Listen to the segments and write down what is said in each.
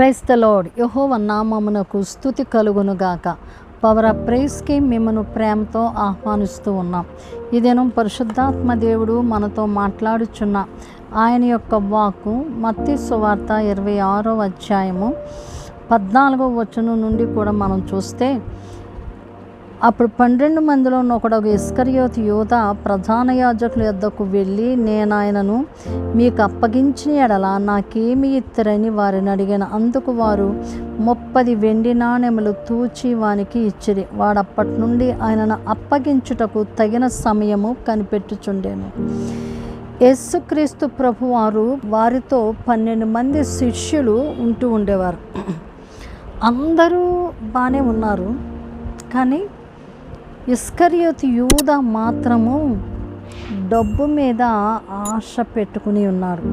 క్రైస్త load యహోవ నామమునకు స్థుతి కలుగునుగాక. పవర్ ఆఫ్ ప్రైస్కి మిమ్మను ప్రేమతో ఆహ్వానిస్తూ ఉన్నాం. ఈ దినం పరిశుద్ధాత్మ దేవుడు మనతో మాట్లాడుచున్న ఆయన యొక్క వాక్కు మత్తి సువార్త ఇరవై ఆరో అధ్యాయము పద్నాలుగో వచనం నుండి కూడా మనం చూస్తే అప్పుడు పన్నెండు మందిలో ఉన్న ఒకడు ఇస్కరియోత్ యువత ప్రధాన యాజకుల యొద్దకు వెళ్ళి నేను ఆయనను మీకు అప్పగించిన ఎడల నాకేమి ఇత్తరని వారిని అడిగిన. అందుకు వారు ముప్పది వెండి నాణెములు తూచి వానికి ఇచ్చిరి. వాడప్పటి నుండి ఆయనను అప్పగించుటకు తగిన సమయము కనిపెట్టుచుండేను. యేసుక్రీస్తు ప్రభువారు వారితో పన్నెండు మంది శిష్యులు ఉంటూ ఉండేవారు. అందరూ బాగానే ఉన్నారు. కానీ ఇస్కరియోతి యూద మాత్రము డబ్బు మీద ఆశ పెట్టుకుని ఉన్నారు.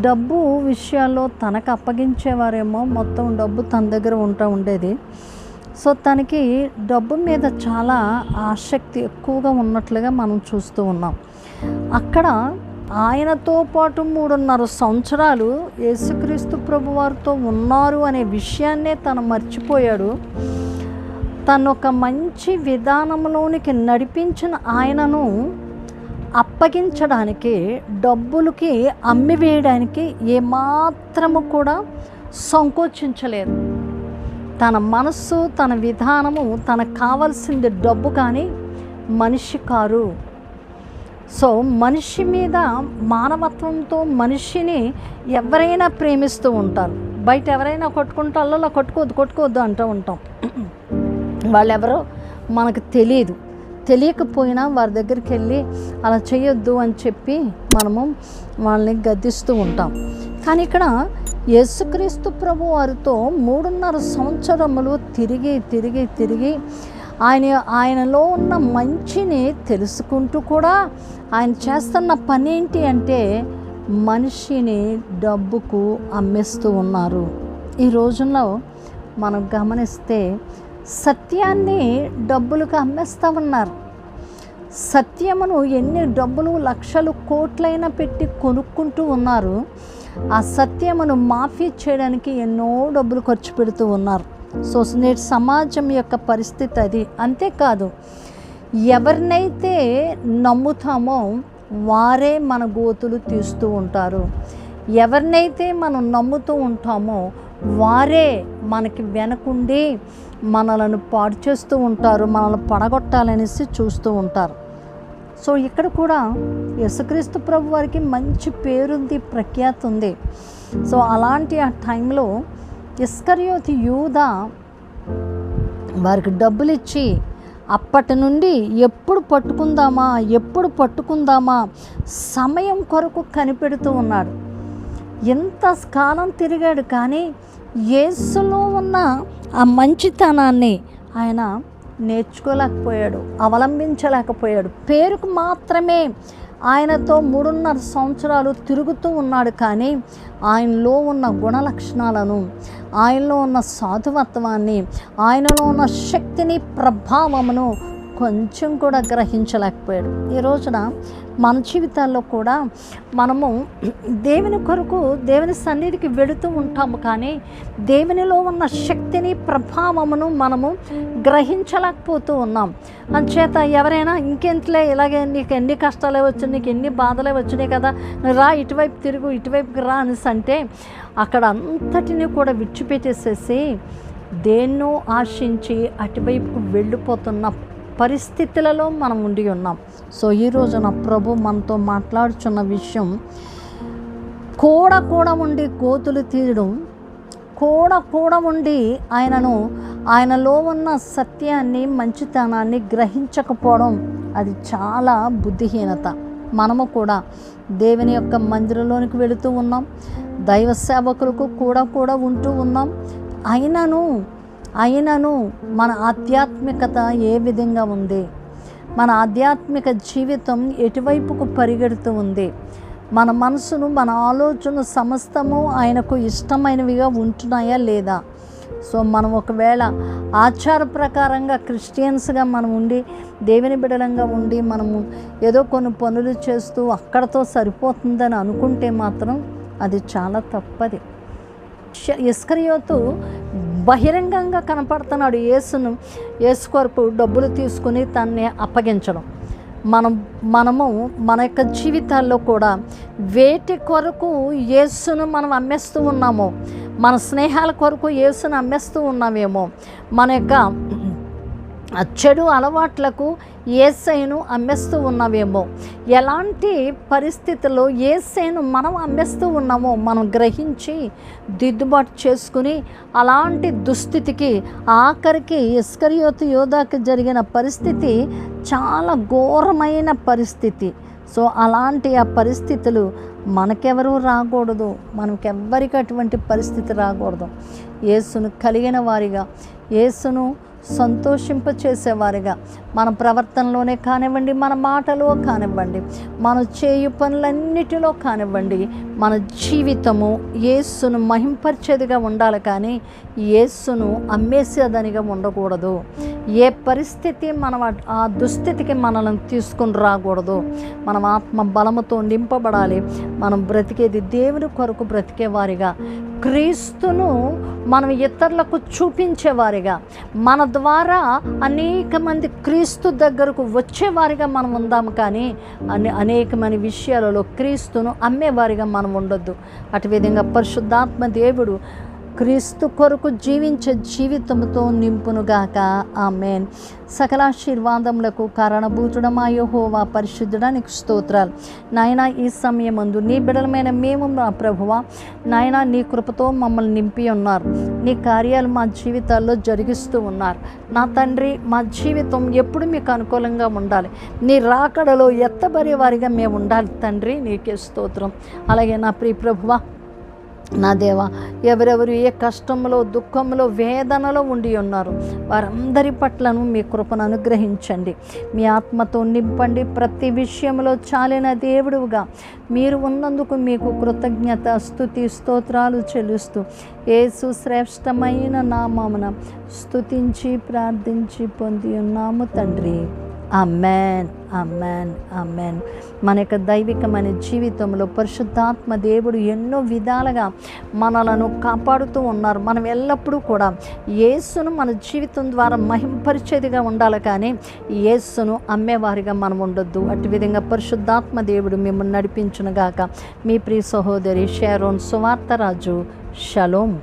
డబ్బు విషయాల్లో తనకు అప్పగించేవారేమో మొత్తం డబ్బు తన దగ్గర ఉంటూ ఉండేది. సో తనకి డబ్బు మీద చాలా ఆసక్తి ఎక్కువగా ఉన్నట్లుగా మనం చూస్తూ ఉన్నాం. అక్కడ ఆయనతో పాటు మూడున్నర సంవత్సరాలు యేసుక్రీస్తు ప్రభువారితో ఉన్నారు అనే విషయాన్నే తను మర్చిపోయాడు. తను ఒక మంచి విధానంలోనికి నడిపించిన ఆయనను అప్పగించడానికి డబ్బులకి అమ్మివేయడానికి ఏమాత్రము కూడా సంకోచించలేదు. తన మనస్సు తన విధానము తనకు కావాల్సింది డబ్బు కానీ మనిషి కారు. సో మనిషి మీద మానవత్వంతో మనిషిని ఎవరైనా ప్రేమిస్తూ ఉంటారు. బయట ఎవరైనా కొట్టుకుంటారో అలా కొట్టుకోవద్దు కొట్టుకోవద్దు అంటూ ఉంటాం. వాళ్ళెవరో మనకు తెలియదు. తెలియకపోయినా వారి దగ్గరికి వెళ్ళి అలా చేయొద్దు అని చెప్పి మనము వాళ్ళని గద్దిస్తూ ఉంటాం. కానీ ఇక్కడ యేసుక్రీస్తు ప్రభు వారితో మూడున్నర సంవత్సరములు తిరిగి తిరిగి తిరిగి ఆయన ఆయనలో ఉన్న మంచిని తెలుసుకుంటూ కూడా ఆయన చేస్తున్న పని ఏంటి అంటే మనిషిని డబ్బుకు అమ్మేస్తూ ఉన్నారు. ఈ రోజుల్లో మనం గమనిస్తే సత్యాన్ని డబ్బులకు అమ్మేస్తూ ఉన్నారు. సత్యమును ఎన్ని డబ్బులు లక్షలు కోట్లైనా పెట్టి కొనుక్కుంటూ ఉన్నారు. ఆ సత్యమును మాఫీ చేయడానికి ఎన్నో డబ్బులు ఖర్చు పెడుతూ ఉన్నారు. సో నేటి సమాజం యొక్క పరిస్థితి అది. అంతేకాదు ఎవరినైతే నమ్ముతామో వారే మన గోతులు తీస్తూ ఉంటారు. ఎవరినైతే మనం నమ్ముతూ ఉంటామో వారే మనకి వెనకుండి మనలను పాడు చేస్తూ ఉంటారు మనల్ని పడగొట్టాలనేసి చూస్తూ ఉంటారు. సో ఇక్కడ కూడా యేసుక్రీస్తు ప్రభు వారికి మంచి పేరుంది ప్రఖ్యాతి ఉంది. సో అలాంటి ఆ టైంలో ఇస్కర్యోతి యూద వారికి డబ్బులు ఇచ్చి అప్పటి నుండి ఎప్పుడు పట్టుకుందామా ఎప్పుడు పట్టుకుందామా సమయం కొరకు కనిపెడుతూ ఉన్నాడు. ఎంత కాలం తిరిగాడు కానీ యేసులో ఉన్న ఆ మంచితనాన్ని ఆయన నేర్చుకోలేకపోయాడు అవలంబించలేకపోయాడు. పేరుకు మాత్రమే ఆయనతో మూడున్నర సంవత్సరాలు తిరుగుతూ ఉన్నాడు కానీ ఆయనలో ఉన్న గుణ లక్షణాలను ఆయనలో ఉన్న సాధువత్వాన్ని ఆయనలో ఉన్న శక్తిని ప్రభావమును కొంచెం కూడా గ్రహించలేకపోయాడు. ఈ రోజున మన జీవితాల్లో కూడా మనము దేవుని కొరకు దేవుని సన్నిధికి వెళుతూ ఉంటాము కానీ దేవునిలో ఉన్న శక్తిని ప్రభావమును మనము గ్రహించలేకపోతూ ఉన్నాం. అంచేత ఎవరైనా ఇంకెంతలే ఇలాగే నీకు ఎన్ని కష్టాలే వచ్చాయి నీకు ఎన్ని బాధలే వచ్చినాయి కదా రా ఇటువైపు తిరుగు ఇటువైపుకి రా అనేసి అంటే అక్కడ అంతటిని కూడా విడిచిపెట్టేసేసి దేన్నో ఆశించి అటువైపుకు వెళ్ళిపోతున్న పరిస్థితులలో మనం ఉండి ఉన్నాం. సో ఈ రోజున ప్రభు మనతో మాట్లాడుచున్న విషయం కూడ కూడా ఉండి కోతులు తీయడం కూడ కూడా ఉండి ఆయనను ఆయనలో ఉన్న సత్యాన్ని మంచితనాన్ని గ్రహించకపోవడం అది చాలా బుద్ధిహీనత. మనము కూడా దేవుని యొక్క మందిరంలోనికి వెళుతూ ఉన్నాం. దైవ సేవకులకు కూడా కూడా ఉంటూ ఉన్నాం. అయినను అయినను మన ఆధ్యాత్మికత ఏ విధంగా ఉంది? మన ఆధ్యాత్మిక జీవితం ఎటువైపుకు పరిగెడుతూ ఉంది? మన మనసును మన ఆలోచన సమస్తము ఆయనకు ఇష్టమైనవిగా ఉంటున్నాయా లేదా? సో మనం ఒకవేళ ఆచార ప్రకారంగా క్రిస్టియన్స్గా మనం ఉండి దేవుని బిడలంగా ఉండి మనము ఏదో కొన్ని పనులు చేస్తూ అక్కడతో సరిపోతుందని అనుకుంటే మాత్రం అది చాలా తప్పది. ఇస్కరియోతు బహిరంగంగా కనపడుతున్నాడు యేసును. యేసు కొరకు డబ్బులు తీసుకుని తన్ని అప్పగించడం. మనం మనము మన యొక్క జీవితాల్లో కూడా వేటి కొరకు యేసును మనం అమ్మేస్తూ ఉన్నామో మన స్నేహాల కొరకు యేసును అమ్మేస్తూ ఉన్నామేమో మన యొక్క చెడు అలవాట్లకు ఏసైను అమ్మేస్తూ ఉన్నవేమో. ఎలాంటి పరిస్థితుల్లో ఏసైను మనం అమ్మేస్తూ ఉన్నామో మనం గ్రహించి దిద్దుబాటు చేసుకుని అలాంటి దుస్థితికి ఆఖరికి ఇస్కరియోతు యోధాకి జరిగిన పరిస్థితి చాలా ఘోరమైన పరిస్థితి. సో అలాంటి ఆ పరిస్థితులు మనకెవరూ రాకూడదు. మనకెవ్వరికి అటువంటి పరిస్థితి రాకూడదు. యేసును కలిగిన వారిగా యేసును సంతోషింపచేసేవారిగా. మన ప్రవర్తనలోనే కానివ్వండి మన మాటలో కానివ్వండి మన చేయు పనులన్నిటిలో కానివ్వండి మన జీవితము యేసును మహింపరిచేదిగా ఉండాలి కానీ యేసును అమ్మేసేదనిగా ఉండకూడదు. ఏ పరిస్థితి మనం ఆ దుస్థితికి మనల్ని తీసుకుని రాకూడదు. మనం ఆత్మ బలముతో నింపబడాలి. మనం బ్రతికేది దేవుని కొరకు బ్రతికేవారిగా క్రీస్తును మనం ఇతరులకు చూపించేవారిగా మన ద్వారా అనేక మంది క్రీస్తు దగ్గరకు వచ్చేవారిగా మనం ఉందాము కానీ అనే అనేకమైన విషయాలలో క్రీస్తును అమ్మేవారిగా మనం ఉండొద్దు. అటు విధంగా పరిశుద్ధాత్మ దేవుడు క్రీస్తు కొరకు జీవించే జీవితంతో నింపునుగాక. ఆమెన్. సకలాశీర్వాదములకు కారణభూతుడమాయోహోవా పరిశుద్ధుడానికి స్తోత్రాలు. నాయన ఈ సమయమందు నీ బిడలమైన మేము నా ప్రభువ. నాయన నీ కృపతో మమ్మల్ని నింపి ఉన్నారు. నీ కార్యాలు మా జీవితాల్లో జరిగిస్తూ ఉన్నారు. నా తండ్రి మా జీవితం ఎప్పుడు మీకు అనుకూలంగా ఉండాలి. నీ రాకడలో ఎత్తబడే వారిగా మేము ఉండాలి. తండ్రి నీకే స్తోత్రం. అలాగే నా ప్రియ ప్రభువ నా దేవా ఎవరెవరు ఏ కష్టంలో దుఃఖంలో వేదనలో ఉండి ఉన్నారు వారందరి పట్లను మీ కృపను అనుగ్రహించండి. మీ ఆత్మతో నింపండి. ప్రతి విషయంలో చాలిన దేవుడుగా మీరు ఉన్నందుకు మీకు కృతజ్ఞత స్థుతి స్తోత్రాలు చెల్లిస్తూ ఏసు శ్రేష్టమైన నామమున స్థుతించి ప్రార్థించి పొంది ఉన్నాము తండ్రి. అమెన్ అమ్మాన్ అమెన్ మన యొక్క దైవికమైన జీవితంలో పరిశుద్ధాత్మ దేవుడు ఎన్నో విధాలుగా మనలను కాపాడుతూ ఉన్నారు. మనం ఎల్లప్పుడూ కూడా యేసును మన జీవితం ద్వారా మహింపరిచేదిగా ఉండాలి కానీ యేసును అమ్మేవారిగా మనం ఉండొద్దు. అటు విధంగా పరిశుద్ధాత్మ దేవుడు మిమ్మల్ని నడిపించునుగాక. మీ ప్రియ సహోదరి షారోన్ సువార్తరాజు షలోం.